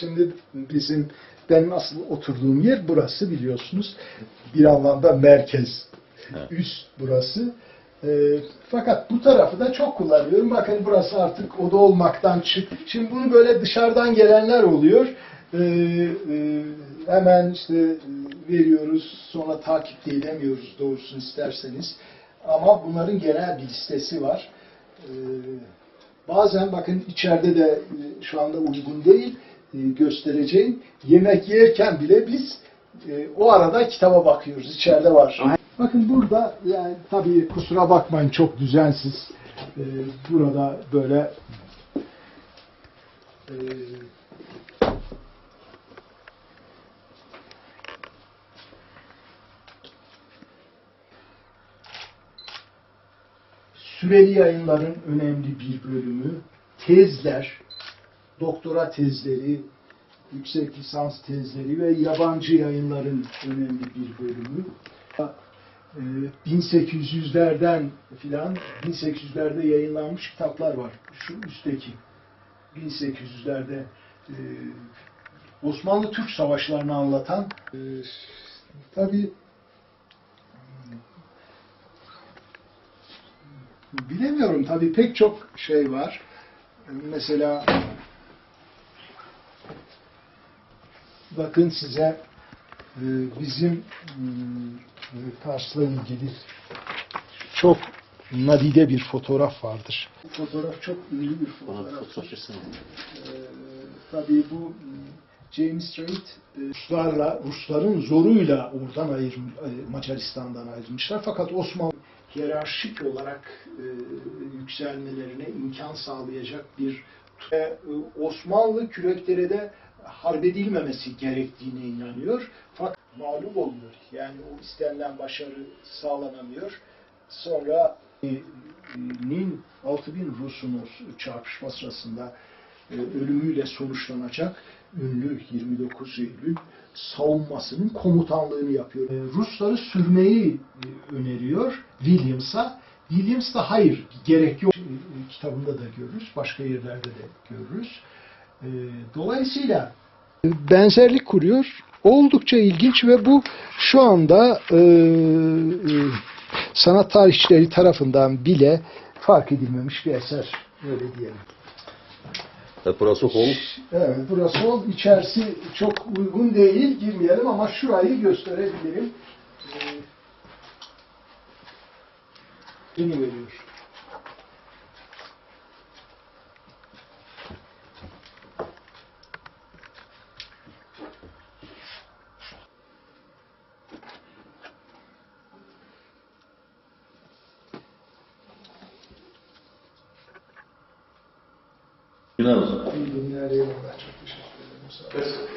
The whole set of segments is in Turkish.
şimdi bizim benim asıl oturduğum yer burası biliyorsunuz. Bir anlamda merkez. Evet. Üst burası. E, fakat bu tarafı da çok kullanıyorum. Bakın burası artık oda olmaktan çık. Şimdi bunu böyle dışarıdan gelenler oluyor. E, e, hemen işte veriyoruz. Sonra takip de edemiyoruz doğrusunu isterseniz. Ama bunların genel bir listesi var. E, Bazen bakın içeride de e, şu anda uygun değil göstereceğim. Yemek yerken bile biz e, o arada kitaba bakıyoruz. İçeride var. Bakın burada yani tabii kusura bakmayın çok düzensiz. E, Burada böyle e, süreli yayınların önemli bir bölümü, tezler, doktora tezleri, yüksek lisans tezleri ve yabancı yayınların önemli bir bölümü. Ee, 1800'lerden filan 1800'lerde yayınlanmış kitaplar var. Şu üstteki 1800'lerde e, Osmanlı Türk savaşlarını anlatan e, tabii Bilemiyorum tabii pek çok şey var. Mesela bakın size e, bizim e, Kars'la ilgili çok nadide bir fotoğraf vardır. Bu fotoğraf çok ünlü bir fotoğraf. Ee, tabii bu James e, Ruslarla Rusların zoruyla oradan ayır, e, Macaristan'dan ayrılmışlar. Fakat Osmanlı hiyerarşik olarak e, yükselmelerine imkan sağlayacak bir ve Osmanlı küreklerede harp edilmemesi gerektiğine inanıyor. Fakat mağlup oluyor. Yani o istenilen başarı sağlanamıyor. Sonra e, nin 6000 Rus'un çarpışma sırasında e, ölümüyle sonuçlanacak ünlü 29 Eylül savunmasının komutanlığını yapıyor. E, Rusları sürmeyi e, öneriyor Williams'a. Williams da hayır gerek yok. E, Kitabında da görürüz, başka yerlerde de görürüz. E, Dolayısıyla benzerlik kuruyor. Oldukça ilginç ve bu şu anda e, e, sanat tarihçileri tarafından bile fark edilmemiş bir eser. Öyle diyelim. Evet, burası hol. Evet, burası o. İçerisi çok uygun değil, girmeyelim ama şurayı gösterebilirim. Ee, Beni veriyor. Günler o zaman. İyi. Çok teşekkür ederim. Sağ olun.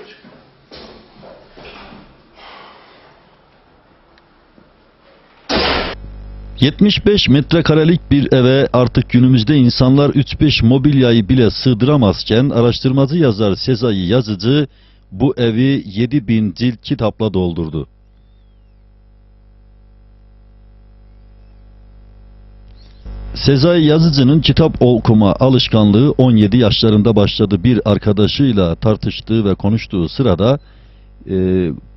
75 metrekarelik bir eve artık günümüzde insanlar 3-5 mobilyayı bile sığdıramazken araştırmacı yazar Sezai Yazıcı bu evi 7000 cilt kitapla doldurdu. Sezai Yazıcı'nın kitap okuma alışkanlığı 17 yaşlarında başladı. Bir arkadaşıyla tartıştığı ve konuştuğu sırada e,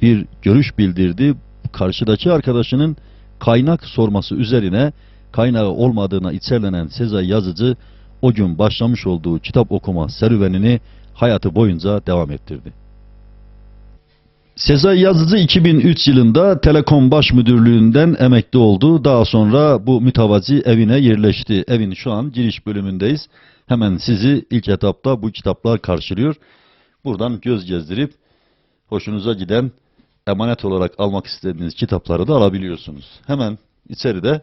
bir görüş bildirdi. Karşıdaki arkadaşının kaynak sorması üzerine kaynağı olmadığına içerlenen Sezai Yazıcı o gün başlamış olduğu kitap okuma serüvenini hayatı boyunca devam ettirdi. Sezai Yazıcı 2003 yılında Telekom Baş Müdürlüğü'nden emekli oldu. Daha sonra bu mütevazi evine yerleşti. Evin şu an giriş bölümündeyiz. Hemen sizi ilk etapta bu kitaplar karşılıyor. Buradan göz gezdirip hoşunuza giden emanet olarak almak istediğiniz kitapları da alabiliyorsunuz. Hemen içeride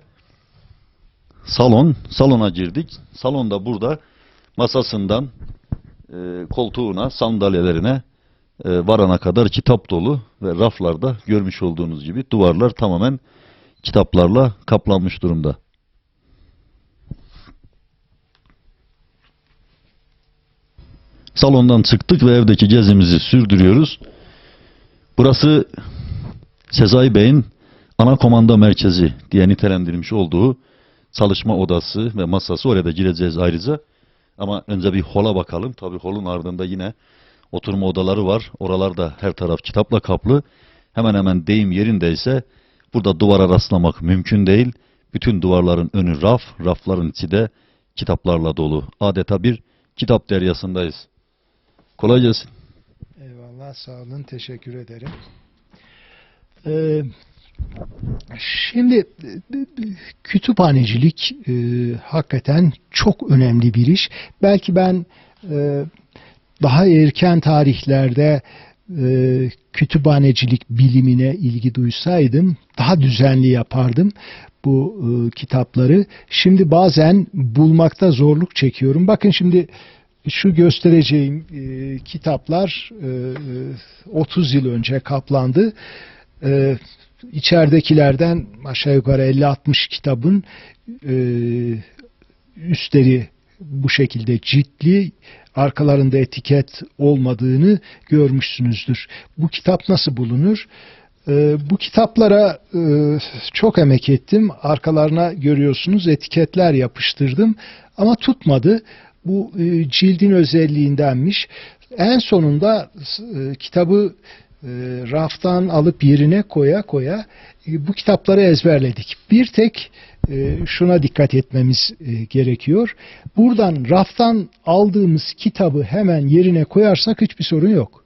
salon, salona girdik. Salonda burada masasından e, koltuğuna, sandalyelerine varana kadar kitap dolu ve raflarda görmüş olduğunuz gibi duvarlar tamamen kitaplarla kaplanmış durumda. Salondan çıktık ve evdeki gezimizi sürdürüyoruz. Burası Sezai Bey'in ana komanda merkezi diye nitelendirilmiş olduğu çalışma odası ve masası. Oraya da gireceğiz ayrıca. Ama önce bir hola bakalım. Tabii holun ardında yine oturma odaları var. Oralarda her taraf kitapla kaplı. Hemen hemen deyim yerindeyse burada duvara rastlamak mümkün değil. Bütün duvarların önü raf, rafların içi de kitaplarla dolu. Adeta bir kitap deryasındayız. Kolay gelsin. Eyvallah sağ olun teşekkür ederim. Ee, şimdi e, kütüphanecilik e, hakikaten çok önemli bir iş. Belki ben e, daha erken tarihlerde e, kütüphanecilik bilimine ilgi duysaydım daha düzenli yapardım bu e, kitapları. Şimdi bazen bulmakta zorluk çekiyorum. Bakın şimdi şu göstereceğim e, kitaplar e, 30 yıl önce kaplandı. E, içeridekilerden aşağı yukarı 50-60 kitabın e, üstleri bu şekilde ciltli, arkalarında etiket olmadığını görmüşsünüzdür. Bu kitap nasıl bulunur? Ee, bu kitaplara e, çok emek ettim. Arkalarına görüyorsunuz etiketler yapıştırdım ama tutmadı. Bu e, cildin özelliğindenmiş. En sonunda e, kitabı raftan alıp yerine koya koya e, bu kitapları ezberledik. Bir tek e, şuna dikkat etmemiz e, gerekiyor. Buradan raftan aldığımız kitabı hemen yerine koyarsak hiçbir sorun yok.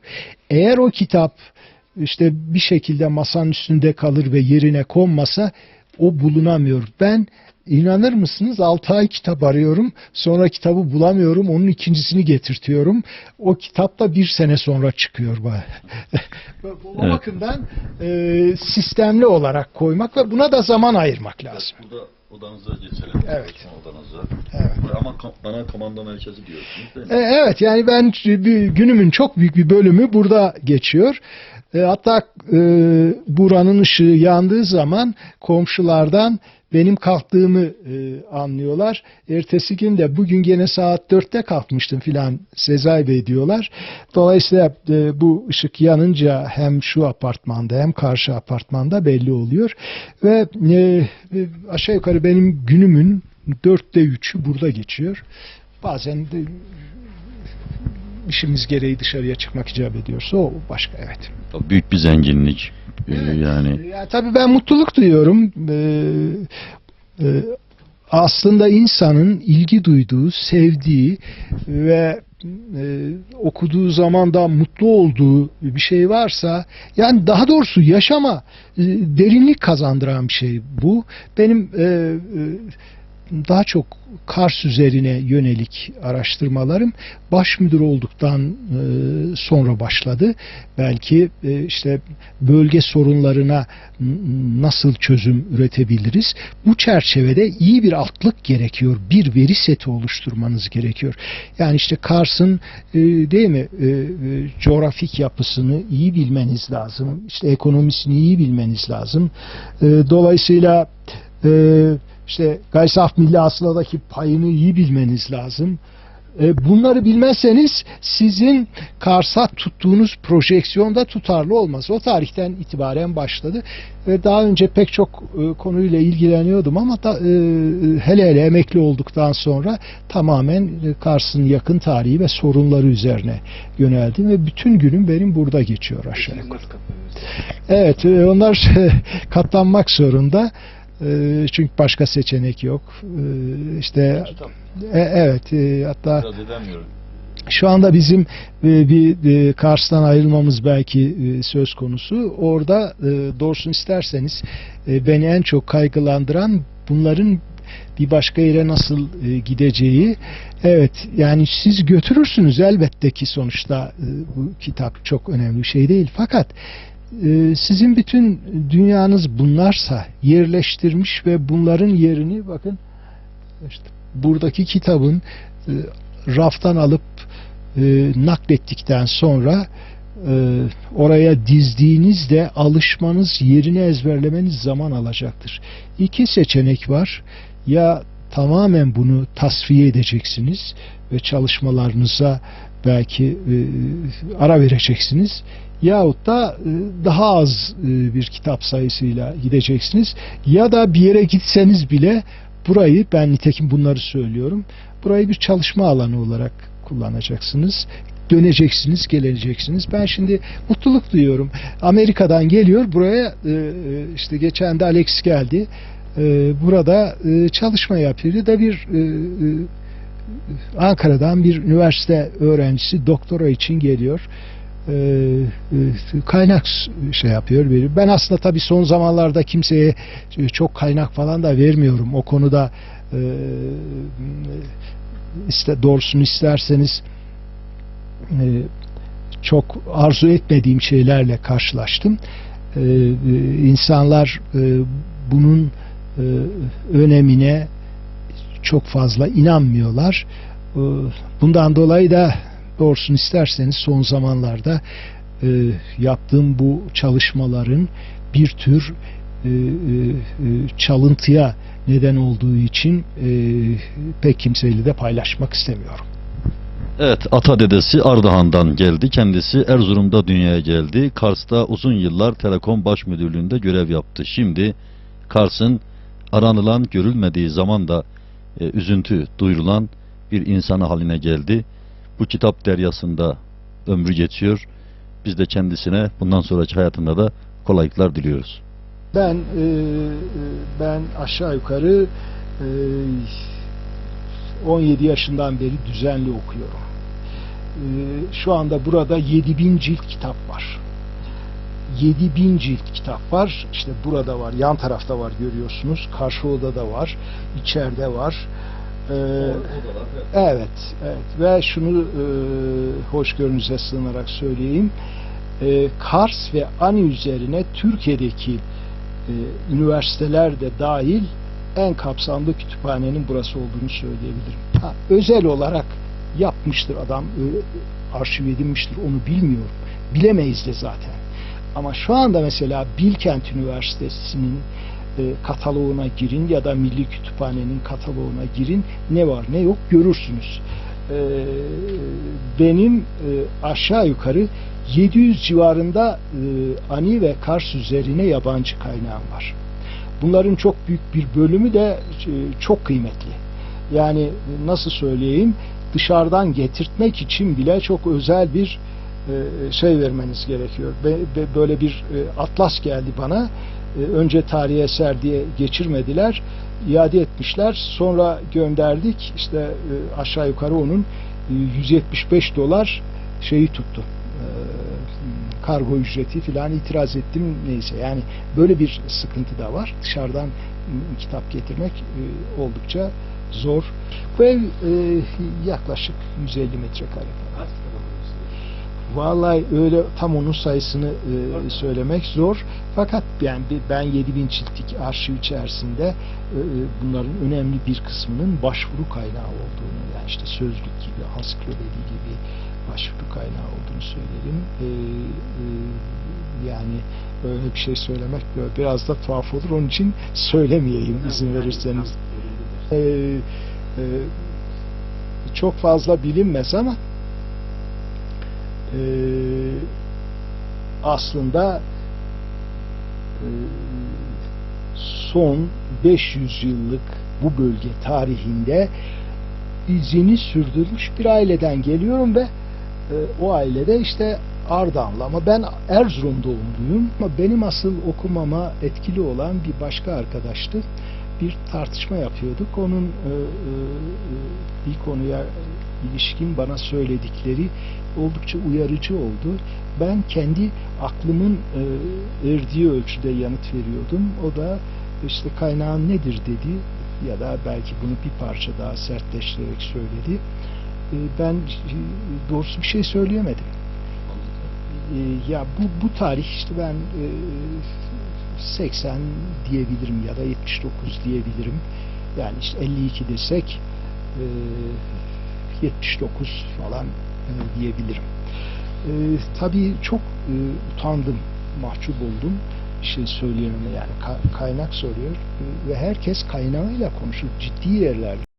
Eğer o kitap işte bir şekilde masanın üstünde kalır ve yerine konmasa o bulunamıyor. Ben inanır mısınız 6 ay kitap arıyorum sonra kitabı bulamıyorum onun ikincisini getirtiyorum. O kitap da bir sene sonra çıkıyor. o Evet. bakımdan e, sistemli olarak koymak ve buna da zaman ayırmak lazım. Burada odanıza geçelim. Evet. Odanıza. Evet. Ama ana komando merkezi diyorsunuz değil E, Evet yani ben bir, günümün çok büyük bir bölümü burada geçiyor. E, hatta e, buranın ışığı yandığı zaman komşulardan benim kalktığımı e, anlıyorlar. Ertesi gün de bugün gene saat dörtte kalkmıştım filan Sezai Bey diyorlar. Dolayısıyla e, bu ışık yanınca hem şu apartmanda hem karşı apartmanda belli oluyor. Ve e, e, aşağı yukarı benim günümün dörtte üçü burada geçiyor. Bazen de işimiz gereği dışarıya çıkmak icap ediyorsa o başka evet. Büyük bir zenginlik. Ee, Yani Ya, tabii ben mutluluk duyuyorum. Ee, e, aslında insanın ilgi duyduğu, sevdiği ve e, okuduğu zaman da mutlu olduğu bir şey varsa yani daha doğrusu yaşama e, derinlik kazandıran bir şey bu. Benim e, e, daha çok Kars üzerine yönelik araştırmalarım baş müdür olduktan e, sonra başladı. Belki e, işte bölge sorunlarına nasıl çözüm üretebiliriz? Bu çerçevede iyi bir altlık gerekiyor. Bir veri seti oluşturmanız gerekiyor. Yani işte Kars'ın e, değil mi coğrafik yapısını iyi bilmeniz lazım. İşte ekonomisini iyi bilmeniz lazım. Dolayısıyla e, işte Gaysaf Milli Hasıladaki payını iyi bilmeniz lazım. E, Bunları bilmezseniz sizin Kars'a tuttuğunuz projeksiyonda tutarlı olmaz. O tarihten itibaren başladı. Ve daha önce pek çok e, konuyla ilgileniyordum ama da, e, hele hele emekli olduktan sonra tamamen e, Kars'ın yakın tarihi ve sorunları üzerine yöneldim ve bütün günüm benim burada geçiyor aşağı yukarı. Evet, e, onlar katlanmak zorunda. E, Çünkü başka seçenek yok. E, İşte e, evet, e, hatta şu anda bizim e, bir e, Kars'tan ayrılmamız belki söz konusu. Orada doğrusunu isterseniz beni en çok kaygılandıran bunların bir başka yere nasıl e, gideceği. Evet yani siz götürürsünüz elbette ki sonuçta e, bu kitap çok önemli bir şey değil. Fakat sizin bütün dünyanız bunlarsa yerleştirmiş ve bunların yerini bakın işte buradaki kitabın e, raftan alıp e, naklettikten sonra e, oraya dizdiğinizde alışmanız, yerini ezberlemeniz zaman alacaktır. İki seçenek var. Ya tamamen bunu tasfiye edeceksiniz ve çalışmalarınıza belki e, ara vereceksiniz. Yahut da e, daha az e, bir kitap sayısıyla gideceksiniz. Ya da bir yere gitseniz bile burayı ben nitekim bunları söylüyorum. Burayı bir çalışma alanı olarak kullanacaksınız. döneceksiniz, geleceksiniz. Ben şimdi mutluluk duyuyorum. Amerika'dan geliyor buraya e, e, işte geçen de Alex geldi. E, burada e, çalışma yapıyor. Da bir e, e, Ankara'dan bir üniversite öğrencisi doktora için geliyor. E, e, kaynak şey yapıyor veriyor. Ben aslında tabii son zamanlarda kimseye çok kaynak falan da vermiyorum. O konuda e, iste doğrusunu isterseniz çok arzu etmediğim şeylerle karşılaştım. E, e, insanlar e, bunun önemine çok fazla inanmıyorlar. E, Bundan dolayı da doğrusunu isterseniz son zamanlarda e, yaptığım bu çalışmaların bir tür e, e, e, çalıntıya neden olduğu için e, pek kimseyle de paylaşmak istemiyorum. Evet, ata dedesi Ardahan'dan geldi. Kendisi Erzurum'da dünyaya geldi. Kars'ta uzun yıllar Telekom Baş Müdürlüğü'nde görev yaptı. Şimdi Kars'ın aranılan, görülmediği zaman da e, üzüntü duyurulan bir insanı haline geldi. Bu kitap deryasında ömrü geçiyor. Biz de kendisine bundan sonraki hayatında da kolaylıklar diliyoruz. Ben e, e, ben aşağı yukarı e, 17 yaşından beri düzenli okuyorum. E, şu anda burada 7000 cilt kitap var. 7000 cilt kitap var. İşte burada var, yan tarafta var görüyorsunuz. Karşı odada var, içeride var. E, Evet, evet. Ve şunu e, hoşgörünüze sığınarak söyleyeyim. E, Kars ve Ani üzerine Türkiye'deki e, üniversiteler de dahil en kapsamlı kütüphanenin burası olduğunu söyleyebilirim. Ha, özel olarak yapmıştır adam, e, arşiv edinmiştir onu bilmiyorum. Bilemeyiz de zaten. Ama şu anda mesela Bilkent Üniversitesi'nin e, kataloğuna girin ya da Milli Kütüphane'nin kataloğuna girin. Ne var ne yok görürsünüz. E, benim e, aşağı yukarı 700 civarında ani ve Kars üzerine yabancı kaynağım var. Bunların çok büyük bir bölümü de çok kıymetli. Yani nasıl söyleyeyim dışarıdan getirtmek için bile çok özel bir şey vermeniz gerekiyor. Böyle bir e, atlas geldi bana. E, Önce tarihi eser diye geçirmediler. iade etmişler. Sonra gönderdik. İşte e, aşağı yukarı onun e, 175 dolar şeyi tuttu. E, Kargo ücreti filan itiraz ettim neyse. Yani böyle bir sıkıntı da var. Dışarıdan kitap getirmek e, oldukça zor. Bu ev e, yaklaşık 150 metrekare falan. Vallahi öyle tam onun sayısını e, söylemek zor. Fakat yani ben 7000 ciltlik arşiv içerisinde e, e, bunların önemli bir kısmının başvuru kaynağı olduğunu yani işte sözlük gibi, ansiklopedi gibi başvuru kaynağı olduğunu söylerim. E, e, yani öyle bir şey söylemek böyle biraz da tuhaf olur. Onun için söylemeyeyim izin verirseniz. E, e, çok fazla bilinmez ama e, aslında e, son 500 yıllık bu bölge tarihinde izini sürdürmüş bir aileden geliyorum ve e, o ailede işte Ardahanlı ama ben Erzurum doğumluyum ama benim asıl okumama etkili olan bir başka arkadaştı. Bir tartışma yapıyorduk. Onun e, e, e, bir konuya ilişkin bana söyledikleri oldukça uyarıcı oldu. Ben kendi aklımın e, erdiği ölçüde yanıt veriyordum. O da işte kaynağın nedir dedi ya da belki bunu bir parça daha sertleştirerek söyledi. E, ben e, doğrusu bir şey söyleyemedim. Ya bu bu tarih işte ben e, 80 diyebilirim ya da 79 diyebilirim. Yani işte 52 desek 79 falan e, diyebilirim. E, tabii çok e, utandım, mahcup oldum. Şey söyleyememe yani Ka- kaynak soruyor E, ve herkes kaynağıyla konuşur ciddi yerlerde.